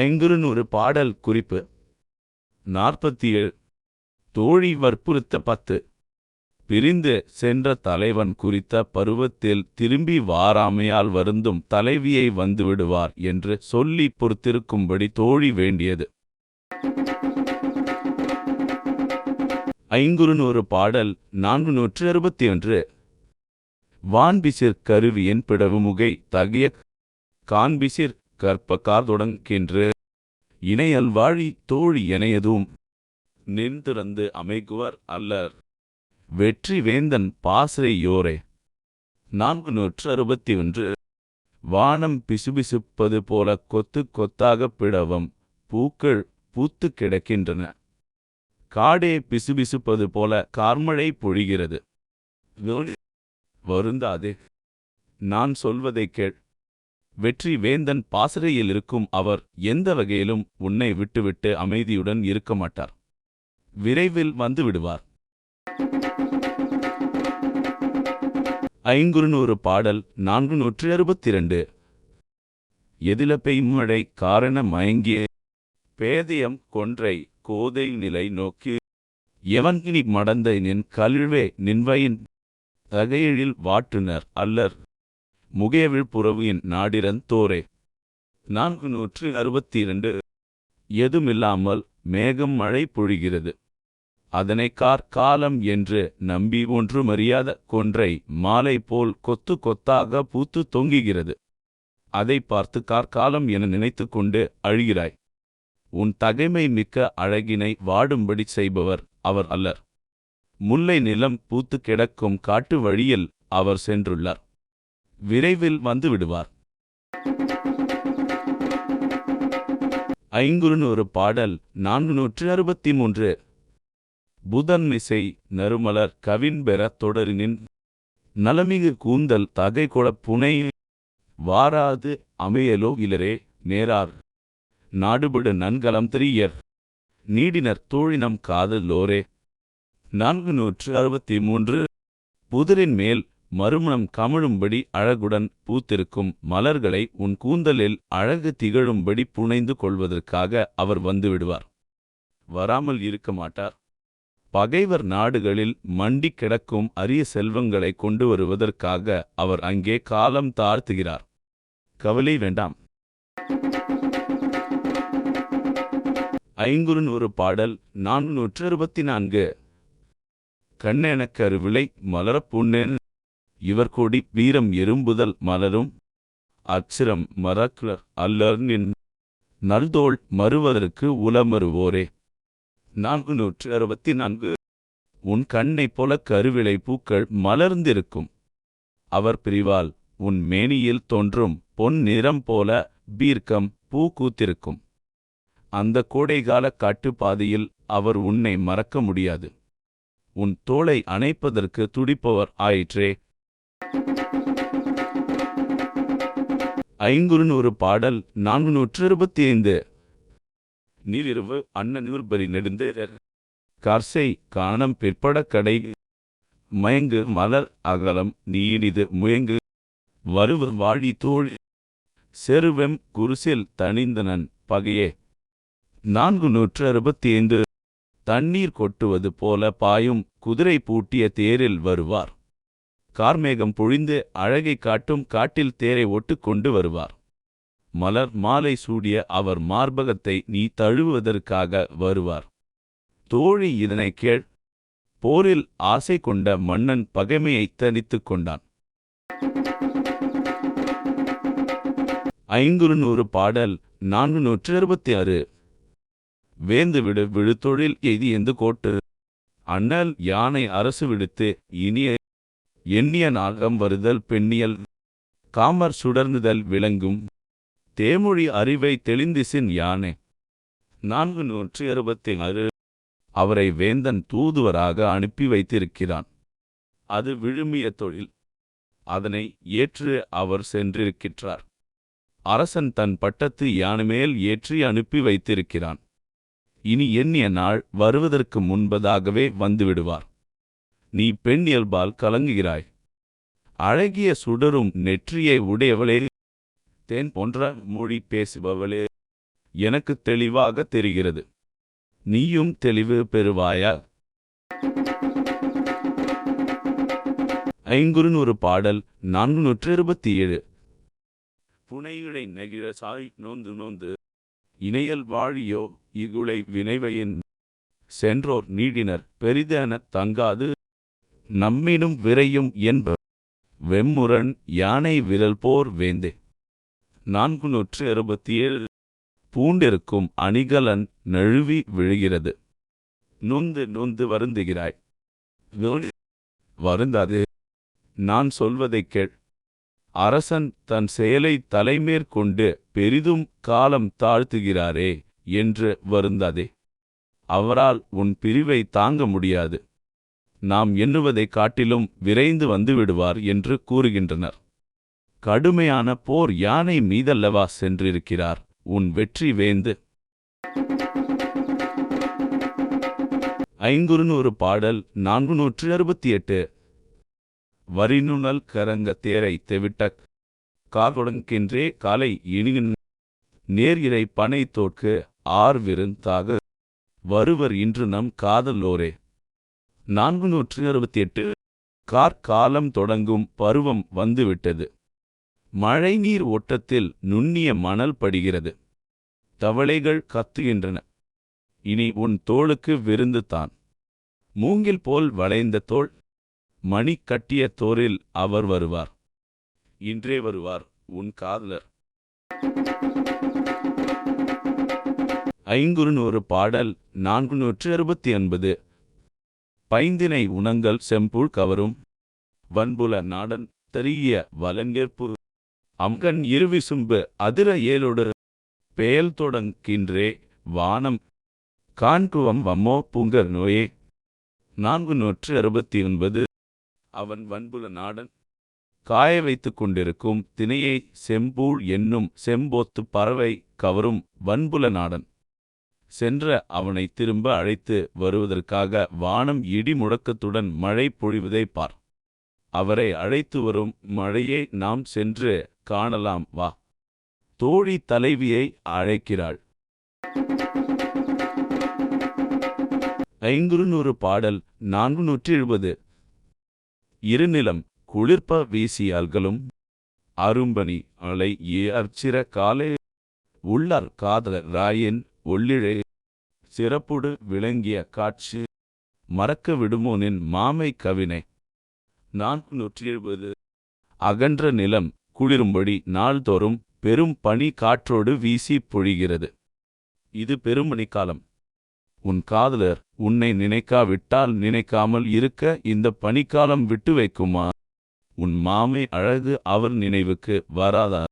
ஐங்குறுநூறு பாடல் குறிப்பு. நாற்பத்தி ஏழு தோழி வற்புறுத்த பத்து. பிரிந்து சென்ற தலைவன் குறித்த பருவத்தில் திரும்பி வாராமையால் வருந்தும் தலைவியை வந்துவிடுவார் என்று சொல்லி பொறுத்திருக்கும்படி தோழி வேண்டியது. ஐங்குறுநூறு பாடல் நான்கு நூற்று அறுபத்தி ஒன்று வான்பிசிற் கருவியின் பிடவுமுகை தகிய காண்பிசிற் கற்ப தொடங்கின்று இணையல் வாழி தோழி எனையதும் நின்றிறந்து அமைகுவர் அல்லர். வெற்றி வேந்தன் பாசறையோரே நான்கு நூற்று அறுபத்தி ஒன்று வானம் பிசுபிசுப்பது போல கொத்து கொத்தாக பிடவம் பூக்கள் பூத்து கிடக்கின்றன. காடே பிசுபிசுப்பது போல கார்மழை பொழிகிறது. வருந்தாதே. நான் சொல்வதைக் கேள். வெற்றி வேந்தன் பாசறையில் இருக்கும் அவர் எந்த வகையிலும் உன்னை விட்டுவிட்டு அமைதியுடன் இருக்க மாட்டார். விரைவில் வந்து விடுவார் ஐங்குறுநூறு பாடல் நான்கு நூற்றி அறுபத்தி இரண்டு எதில பெய்மழை காரண மயங்கிய பேதயம் கொன்றை கோதை நிலை நோக்கி எவன்கினி மடந்த நின் கழிழ்வே நின்வையின் தகையெழில் வாட்டுனர் அல்லர். முகேவிழ் புறவியின் நாடிரன் தோரே. நான்கு நூற்று அறுபத்தி இரண்டு எதுமில்லாமல் மேகம் மழை பொழிகிறது. அதனை கார் காலம் என்று நம்பி ஒன்று மரியாத கொன்றை மாலை போல் கொத்து கொத்தாக பூத்து தொங்குகிறது. அதை பார்த்து கார்காலம் என நினைத்து கொண்டு அழுகிறாய். உன் தகைமை மிக்க அழகினை வாடும்படி செய்பவர் அவர் அல்லர். முல்லை நிலம் பூத்து கிடக்கும் காட்டு வழியில் அவர் சென்றுள்ளார். விரைவில் வந்துவிடுவார். ஐங்குறுநூறு பாடல் நான்கு நூற்று அறுபத்தி மூன்று புதன் மிசை நறுமலர் கவின்பெற தொடரினின் நலமிகு கூந்தல் தகை புனை வாராது அமையலோ இலரே நேரார். நாடுபடு நன்கலம் திரியர். நீடினர் தோழினம் காதலோரே நான்கு நூற்று அறுபத்தி மூன்று புதரின் மேல் மறுமணம் கமழும்படி அழகுடன் பூத்திருக்கும் மலர்களை உன் கூந்தலில் அழகு திகழும்படி புனைந்து கொள்வதற்காக அவர் வந்துவிடுவார். வராமல் இருக்க மாட்டார். பகைவர் நாடுகளில் மண்டி கிடக்கும் அரிய செல்வங்களை கொண்டு வருவதற்காக அவர் அங்கே காலம் தாழ்த்துகிறார். கவலை வேண்டாம். ஐங்குறுநூறு பாடல் நான்கு நூற்று அறுபத்தி நான்கு கண்ணெனக் கருவிளை மலரப் இவர் கொடி வீரம் எறும்புதல் மலரும். அச்சிரம் மறக்ல அல்லர் நின் நல்தோள் மறுவதற்கு உலமருவோரே. நான்கு நூற்று அறுபத்தி நான்கு. உன் கண்ணைப் போல கருவிளை பூக்கள் மலர்ந்திருக்கும். அவர் பிரிவால் உன் மேனியில் தோன்றும் பொன் நிறம் போல பீர்க்கம் பூ கூத்திருக்கும் அந்த கோடைகால காட்டுப்பாதையில் அவர் உன்னை மறக்க முடியாது. உன் தோளை அணைப்பதற்கு துடிப்பவர் ஆயிற்றே. ஐங்குறுநூறு பாடல் நான்கு நூற்று இருபத்தி ஐந்து நீரிரவு அன்ன நூற்பரி நெடுந்தேரர். கர்சை காணம் பிற்பட கடை. மயங்கு மலர் அகலம் நீனிது முயங்கு. வருவ வாழி தோழி. செருவெம் குருசில் தணிந்தனன் பகையே. நான்கு நூற்று அறுபத்தி ஐந்து தண்ணீர் கொட்டுவது போல பாயும் குதிரை பூட்டிய தேரில் வருவார். கார்மேகம் பொழிந்து அழகை காட்டும் காட்டில் தேரை ஒட்டு கொண்டு வருவார். மலர் மாலை சூடிய அவர் மார்பகத்தை நீ தழுவுவதற்காக வருவார். தோழி இதனை கேள். போரில் ஆசை கொண்ட மன்னன் பகைமையை தனித்துக் கொண்டான். ஐங்குறுநூறு பாடல் நான்கு நூற்று அறுபத்தி ஆறு. வேந்து விடு விழுத்தொழில் எய்தி எந்து கோட்டு. அண்ணல் யானை அரசு விடுத்து இனிய எண்ணிய நாகம் வருதல் பெண்ணியல். காமர் சுடர்ந்துதல் விளங்கும். தேமொழி அறிவை தெளிந்திசின் யானே. நான்கு நூற்றி அறுபத்தி ஆறு. அவரை வேந்தன் தூதுவராக அனுப்பி வைத்திருக்கிறான். அது விழுமிய தொழில். அதனை ஏற்று அவர் சென்றிருக்கிறார் அரசன் தன் பட்டத்து யானுமேல் ஏற்றி அனுப்பி வைத்திருக்கிறான். இனி எண்ணிய நாள் வருவதற்கு முன்பதாகவே வந்துவிடுவார். நீ பெண் இயல்பால் கலங்குகிறாய். அழகிய சுடரும் நெற்றியை உடையவளே. தேன் போன்ற மொழி பேசுபவளே. எனக்கு தெளிவாக தெரிகிறது. நீயும் தெளிவு பெறுவாயா? ஐங்குறுநூறு பாடல் நான்கு இருபத்தி ஏழு புனையிழை நெகிழ சாய் நோந்து நோந்து. இணையல் வாழியோ இகுளை வினைவையின். சென்றோர் நீடினர் பெரிதென தங்காது. நம்மினும் விரையும் என்ப வெம்முரண் யானை விரல் போர் வேந்தே. நான்கு நூற்று அறுபத்தி ஏழு பூண்டிருக்கும் அணிகலன் நழுவி விழுகிறது. நொந்து நொந்து வருந்துகிறாய். வருந்தாது. நான் சொல்வதைக் கேள். அரசன் தன் செயலை தலைமேற்கொண்டு பெரிதும் காலம் தாழ்த்துகிறாரே என்று வருந்தாதே. அவரால் உன் பிரிவை தாங்க முடியாது. நாம் எண்ணுவதைக் காட்டிலும் விரைந்து வந்துவிடுவார் என்று கூறுகின்றனர். கடுமையான போர் யானை மீதல்லவா சென்றிருக்கிறார். உன் வெற்றி வேந்து. ஐங்குறுநூறு பாடல் நான்கு நூற்று அறுபத்தி எட்டு வரிநுணல் கரங்க தேரை தெவிட்ட கார்கொடங்கின்றே காலை இனியின். நேர் இறை பனை தோற்கு ஆர்விருந்தாக வருவர் இன்று நம் காதலோரே. நான்கு நூற்று அறுபத்தி எட்டு. கார்காலம் தொடங்கும் பருவம் வந்துவிட்டது. மழைநீர் ஓட்டத்தில் நுண்ணிய மணல் படுகிறது. தவளைகள் கத்துகின்றன. இனி உன் தோளுக்கு விருந்து தான். மூங்கில் போல் வளைந்த தோள். மணி கட்டிய தோரில் அவர் வருவார். இன்றே வருவார் உன் காதலர். ஐங்குறுநூறு பாடல் நான்கு நூற்று அறுபத்தி ஒன்பது. பைந்தினை உணங்கள் செம்புள் கவரும். வன்புல நாடன் தெரிய வலங்கேற்பு. அம்கண் இருவிசும்பு அதிர ஏலொடு. பெயல் தொடங்கின்றே வானம். காண்குவம் வம்மோ பூங்கர் நோயே. நான்கு நூற்று அறுபத்தி ஒன்பது அவன் வன்புல நாடன். காய வைத்துக் கொண்டிருக்கும் தினையை செம்பூழ் என்னும் செம்போத்து பறவை கவரும் வன்புல நாடன். சென்ற அவனை திரும்ப அழைத்து வருவதற்காக வானம் இடி முழக்கத்துடன் மழை பொழிவதை பார். அவரை அழைத்து வரும் மழையை நாம் சென்று காணலாம் வா. தோழி தலைவியை அழைக்கிறாள். ஐங்குறுநூறு பாடல் நான்கு நூற்றி எழுபது இருநிலம் குளிர்ப்ப வீசியால்களும் அரும்பனி அலை ஏ அர்ச்சிர காலே உள்ளார் காதலர் ராயின் ஒள்ளிழே சிறப்புடு விளங்கிய காட்சி. மறக்க விடுமோனின் மாமை கவினை? நான்கு நூற்றி எழுபது அகன்ற நிலம் குளிரும்படி நாள்தோறும் பெரும் பனி காற்றோடு வீசி பொழிகிறது. இது பெருமணிக்காலம் உன் காதலர் உன்னை நினைக்காவிட்டால் நினைக்காமல் இருக்க இந்த பனிக்காலம் விட்டு வைக்குமா உன் மாமை அழகு அவர் நினைவுக்கு வராதா?